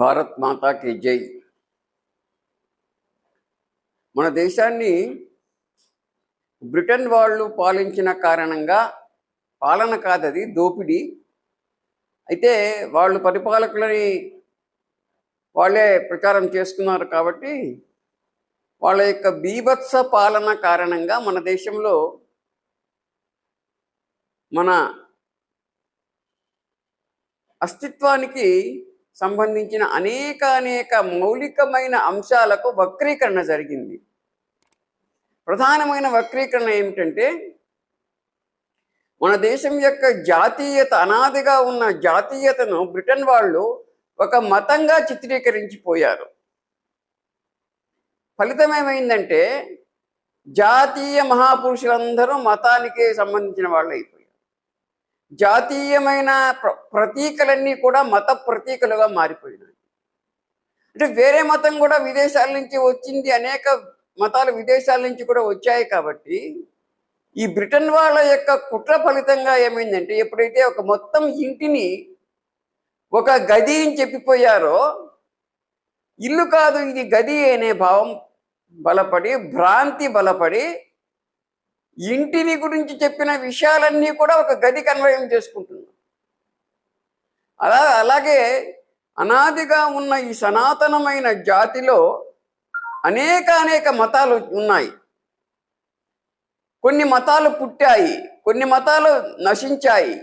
భారత్ మాతాకి జై. మన దేశాన్ని బ్రిటన్ వాళ్ళు పాలించిన కారణంగా పాలన కాదది దోపిడీ. అయితే వాళ్ళు పరిపాలకులని వాళ్ళే ప్రచారం చేసుకున్నారు కాబట్టి వాళ్ళ యొక్క బీభత్స పాలన కారణంగా మన దేశంలో మన అస్తిత్వానికి సంబంధించిన అనేక అనేక మౌలికమైన అంశాలకు వక్రీకరణ జరిగింది. ప్రధానమైన వక్రీకరణ ఏమిటంటే మన దేశం యొక్క జాతీయత అనాదిగా ఉన్న జాతీయతను బ్రిటన్ వాళ్ళు ఒక మతంగా చిత్రీకరించిపోయారు. ఫలితం ఏమైందంటే జాతీయ మహాపురుషులందరూ మతానికి సంబంధించిన వాళ్ళు అయిపోయారు జాతీయమైన ప్ర ప్రతీకలన్నీ కూడా మత ప్రతీకలుగా మారిపోయినాయి. అంటే వేరే మతం కూడా విదేశాల నుంచి వచ్చింది అనేక మతాలు విదేశాల నుంచి కూడా వచ్చాయి కాబట్టి ఈ బ్రిటన్ వాళ్ళ యొక్క కుట్ర ఫలితంగా ఏమైందంటే ఎప్పుడైతే ఒక మొత్తం ఇంటిని ఒక గది అని చెప్పిపోయారో ఇల్లు కాదు ఇది గది అనే భావం బలపడి భ్రాంతి బలపడి ఇంటిని గురించి చెప్పిన విషయాలన్నీ కూడా ఒక గది కన్వయం చేసుకుంటున్నాం అలా అలాగే అనాదిగా ఉన్న ఈ సనాతనమైన జాతిలో అనేక అనేక మతాలు ఉన్నాయి. కొన్ని మతాలు పుట్టాయి కొన్ని మతాలు నశించాయి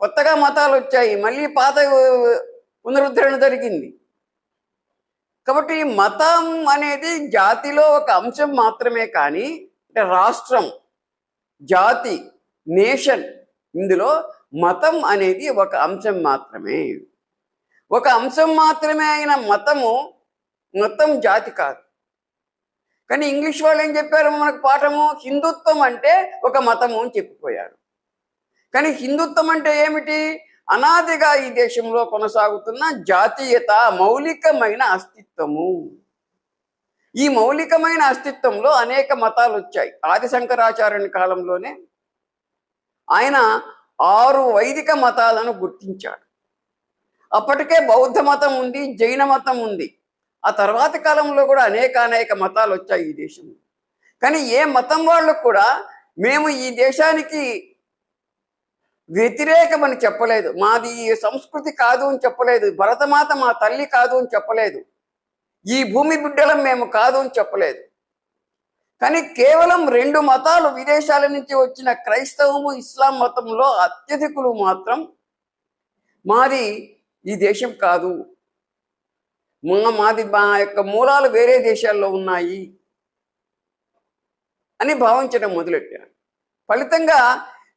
కొత్తగా మతాలు వచ్చాయి మళ్ళీ పాత పునరుద్ధరణ జరిగింది. కాబట్టి మతం అనేది జాతిలో ఒక అంశం మాత్రమే కానీ అంటే రాష్ట్రం జాతి నేషన్ ఇందులో మతం అనేది ఒక అంశం మాత్రమే. ఒక అంశం మాత్రమే అయిన మతము మొత్తం జాతి కాదు. కానీ ఇంగ్లీష్ వాళ్ళు ఏం చెప్పారు? మనకు పాఠము హిందుత్వం అంటే ఒక మతము అని చెప్పిపోయారు. కానీ హిందుత్వం అంటే ఏమిటి? అనాదిగా ఈ దేశంలో కొనసాగుతున్న జాతీయత మౌలికమైన అస్తిత్వము. ఈ మౌలికమైన అస్తిత్వంలో అనేక మతాలు వచ్చాయి ఆది శంకరాచార్యుని కాలంలోనే ఆయన ఆరు వైదిక మతాలను గుర్తించాడు. అప్పటికే బౌద్ధ మతం ఉంది జైన మతం ఉంది. ఆ తర్వాతి కాలంలో కూడా అనేక అనేక మతాలు వచ్చాయి ఈ దేశంలో. కానీ ఏ మతం వాళ్ళు కూడా మేము ఈ దేశానికి వ్యతిరేకమని చెప్పలేదు. మాది ఈ సంస్కృతి కాదు అని చెప్పలేదు. భరతమాత మా తల్లి కాదు అని చెప్పలేదు. ఈ భూమి బిడ్డలం మేము కాదు అని చెప్పలేదు. కానీ కేవలం రెండు మతాలు విదేశాల నుంచి వచ్చిన క్రైస్తవము ఇస్లాం మతంలో అత్యధికులు మాత్రం మాది ఈ దేశం కాదు. మా మాది మా యొక్క మూలాలు వేరే దేశాల్లో ఉన్నాయి అని భావించడం మొదలెట్టారు. ఫలితంగా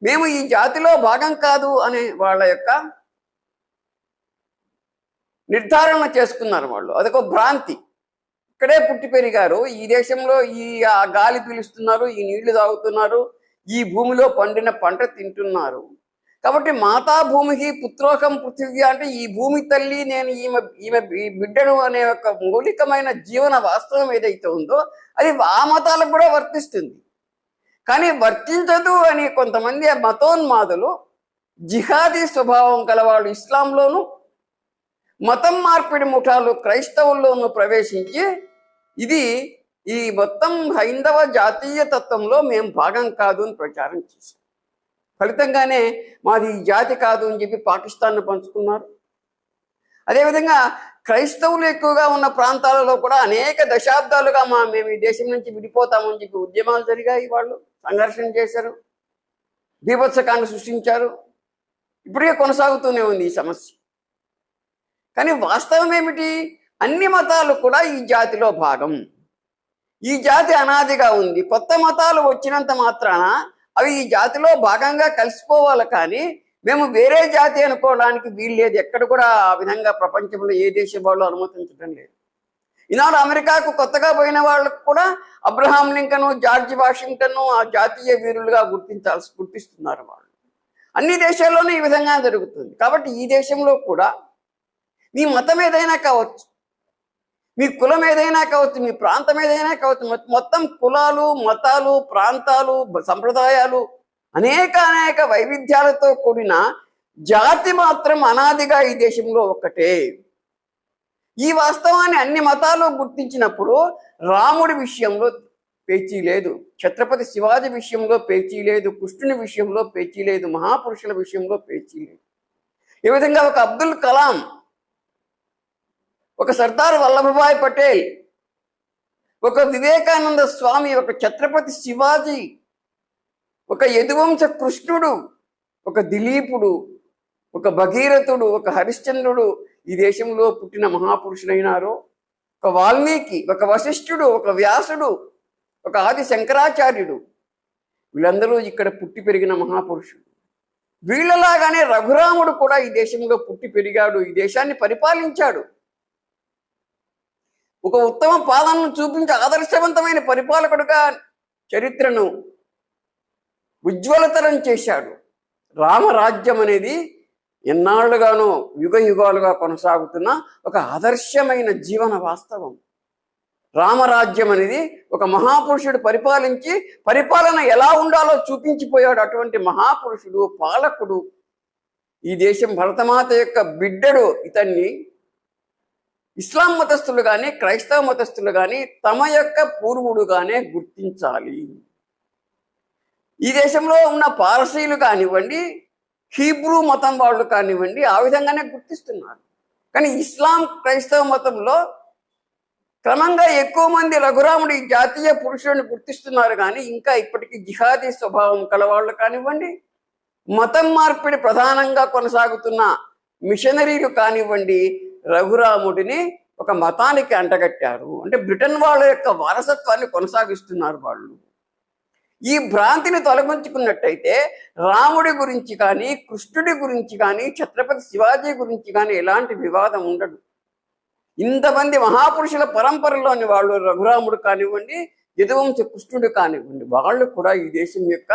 మేము ఈ జాతిలో భాగం కాదు అనే వాళ్ళ యొక్క నిర్ధారణ చేసుకున్నారు వాళ్ళు. అదొక భ్రాంతి. ఇక్కడే పుట్టి పెరిగారు ఈ దేశంలో ఈ ఆ గాలి పీలుస్తున్నారు ఈ నీళ్ళు తాగుతున్నారు ఈ భూమిలో పండిన పంట తింటున్నారు. కాబట్టి మాతా భూమికి పుత్రోకం పృథివీ అంటే ఈ భూమి తల్లి నేను ఈమె ఈమె ఈ బిడ్డను అనే ఒక మౌలికమైన జీవన వాస్తవం ఏదైతే ఉందో అది ఆ మతాలకు కూడా వర్తిస్తుంది. కానీ వర్తించదు అని కొంతమంది మతోన్మాదులు జిహాదీ స్వభావం గలవాళ్ళు ఇస్లాంలోనూ మతం మార్పిడి ముఠాలు క్రైస్తవుల్లోనూ ప్రవేశించి ఇది ఈ మొత్తం హైందవ జాతీయ తత్వంలో మేము భాగం కాదు అని ప్రచారం చేశాం. ఫలితంగానే మాది ఈ జాతి కాదు అని చెప్పి పాకిస్తాన్ను పంచుకున్నారు. అదేవిధంగా క్రైస్తవులు ఎక్కువగా ఉన్న ప్రాంతాలలో కూడా అనేక దశాబ్దాలుగా మా మేము ఈ దేశం నుంచి విడిపోతామని చెప్పి ఉద్యమాలు జరిగాయి వాళ్ళు సంఘర్షణ చేశారు బీభత్సకాన్ని సృష్టించారు. ఇప్పటికే కొనసాగుతూనే ఉంది ఈ సమస్య. కానీ వాస్తవం ఏమిటి? అన్ని మతాలు కూడా ఈ జాతిలో భాగం. ఈ జాతి అనాదిగా ఉంది. కొత్త మతాలు వచ్చినంత మాత్రాన అవి ఈ జాతిలో భాగంగా కలిసిపోవాలి కానీ మేము వేరే జాతి అనుకోవడానికి వీలు లేదు ఎక్కడ కూడా ఆ విధంగా ప్రపంచంలో ఏ దేశం వాళ్ళు అనుమతించడం లేదు. ఈనాడు అమెరికాకు కొత్తగా పోయిన వాళ్ళకు కూడా అబ్రహాం లింకను జార్జ్ వాషింగ్టన్ను ఆ జాతీయ వీరులుగా గుర్తించాల్సి గుర్తిస్తున్నారు వాళ్ళు. అన్ని దేశాల్లోనూ ఈ విధంగా జరుగుతుంది. కాబట్టి ఈ దేశంలో కూడా మీ మతం ఏదైనా కావచ్చు మీ కులం ఏదైనా కావచ్చు మీ ప్రాంతం ఏదైనా కావచ్చు మొత్తం కులాలు మతాలు ప్రాంతాలు సంప్రదాయాలు అనేక అనేక వైవిధ్యాలతో కూడిన జాతి మాత్రం అనాదిగా ఈ దేశంలో ఒక్కటే. ఈ వాస్తవాన్ని అన్ని మతాలు గుర్తించినప్పుడు రాముడి విషయంలో పేచీ లేదు ఛత్రపతి శివాజీ విషయంలో పేచీ లేదు కృష్ణుని విషయంలో పేచీ లేదు మహాపురుషుల విషయంలో పేచీ లేదు. ఈ విధంగా ఒక అబ్దుల్ కలాం ఒక సర్దార్ వల్లభభాయ్ పటేల్ ఒక వివేకానంద స్వామి ఒక ఛత్రపతి శివాజీ ఒక యదువంశ కృష్ణుడు ఒక దిలీపుడు ఒక భగీరథుడు ఒక హరిశ్చంద్రుడు ఈ దేశంలో పుట్టిన మహాపురుషులైనారో. ఒక వాల్మీకి ఒక వశిష్ఠుడు ఒక వ్యాసుడు ఒక ఆది శంకరాచార్యుడు. వీళ్ళందరూ ఇక్కడ పుట్టి పెరిగిన మహాపురుషుడు వీళ్ళలాగానే రఘురాముడు కూడా ఈ దేశంలో పుట్టి పెరిగాడు ఈ దేశాన్ని పరిపాలించాడు. ఒక ఉత్తమ పాలనను చూపించి ఆదర్శవంతమైన పరిపాలకుడుగా చరిత్రను ఉజ్వలతరం చేశాడు. రామరాజ్యం అనేది ఎన్నాళ్ళుగానో యుగ యుగాలుగా కొనసాగుతున్న ఒక ఆదర్శమైన జీవన వాస్తవం. రామరాజ్యం అనేది ఒక మహాపురుషుడు పరిపాలించి పరిపాలన ఎలా ఉండాలో చూపించిపోయాడు అటువంటి మహాపురుషుడు పాలకుడు. ఈ దేశం భరతమాత యొక్క బిడ్డడు ఇతన్ని ఇస్లాం మతస్థులు కానీ క్రైస్తవ మతస్థులు కానీ తమ యొక్క పూర్వుడుగానే గుర్తించాలి. ఈ దేశంలో ఉన్న పారసీలు కానివ్వండి హీబ్రూ మతం వాళ్ళు కానివ్వండి ఆ విధంగానే గుర్తిస్తున్నారు. కానీ ఇస్లాం క్రైస్తవ మతంలో క్రమంగా ఎక్కువ మంది రఘురాముడి జాతీయ పురుషుడిని గుర్తిస్తున్నారు కానీ ఇంకా ఇప్పటికీ జిహాదీ స్వభావం కలవాళ్ళు కానివ్వండి మతం మార్పిడి ప్రధానంగా కొనసాగుతున్న మిషనరీలు కానివ్వండి రఘురాముడిని ఒక మతానికి అంటగట్టారు. అంటే బ్రిటన్ వాళ్ళ యొక్క వారసత్వాన్ని కొనసాగిస్తున్నారు వాళ్ళు. ఈ భ్రాంతిని తొలగించుకున్నట్టయితే రాముడి గురించి కానీ కృష్ణుడి గురించి కానీ ఛత్రపతి శివాజీ గురించి కానీ ఎలాంటి వివాదం ఉండదు. ఇంతమంది మహాపురుషుల పరంపరలోని వాళ్ళు రఘురాముడు కానివ్వండి యదువంశ కృష్ణుడు కానివ్వండి వాళ్ళు కూడా ఈ దేశం యొక్క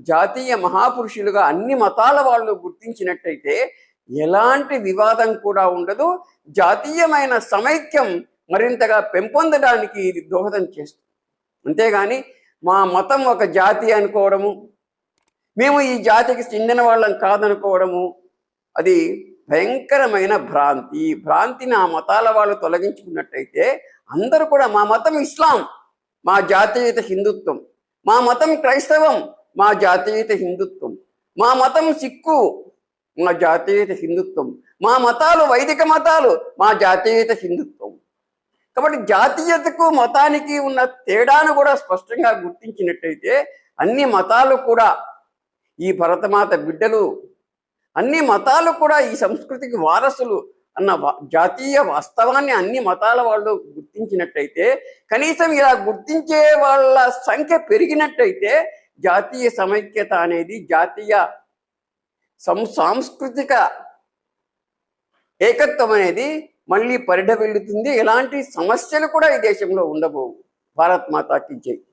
జాతీయ మహాపురుషులుగా అన్ని మతాల వాళ్ళు గుర్తించినట్టయితే ఎలాంటి వివాదం కూడా ఉండదు. జాతీయమైన సమైక్యం మరింతగా పెంపొందడానికి ఇది దోహదం చేస్తుంది. అంతేగాని మా మతం ఒక జాతి అనుకోవడము మేము ఈ జాతికి చెందిన వాళ్ళం కాదనుకోవడము అది భయంకరమైన భ్రాంతి. ఈ భ్రాంతిని ఆ మతాల వాళ్ళు తొలగించుకున్నట్టయితే అందరూ కూడా మా మతం ఇస్లాం మా జాతీయత హిందుత్వం. మా మతం క్రైస్తవం మా జాతీయత హిందుత్వం. మా మతం సిక్కు మా జాతీయత హిందుత్వం. మా మతాలు వైదిక మతాలు మా జాతీయత హిందుత్వం. కాబట్టి జాతీయతకు మతానికి ఉన్న తేడాను కూడా స్పష్టంగా గుర్తించినట్టయితే అన్ని మతాలు కూడా ఈ భరతమాత బిడ్డలు అన్ని మతాలు కూడా ఈ సంస్కృతికి వారసులు అన్న జాతీయ వాస్తవాన్ని అన్ని మతాల వాళ్ళు గుర్తించినట్టయితే కనీసం ఇలా గుర్తించే వాళ్ళ సంఖ్య పెరిగినట్టయితే జాతీయ సమైక్యత అనేది జాతీయ సాంస్కృతిక ఏకత్వం అనేది మళ్ళీ పరిఢవిల్లుతుంది ఎలాంటి సమస్యలు కూడా ఈ దేశంలో ఉండబోవు. భారత్ మాతాకి జై.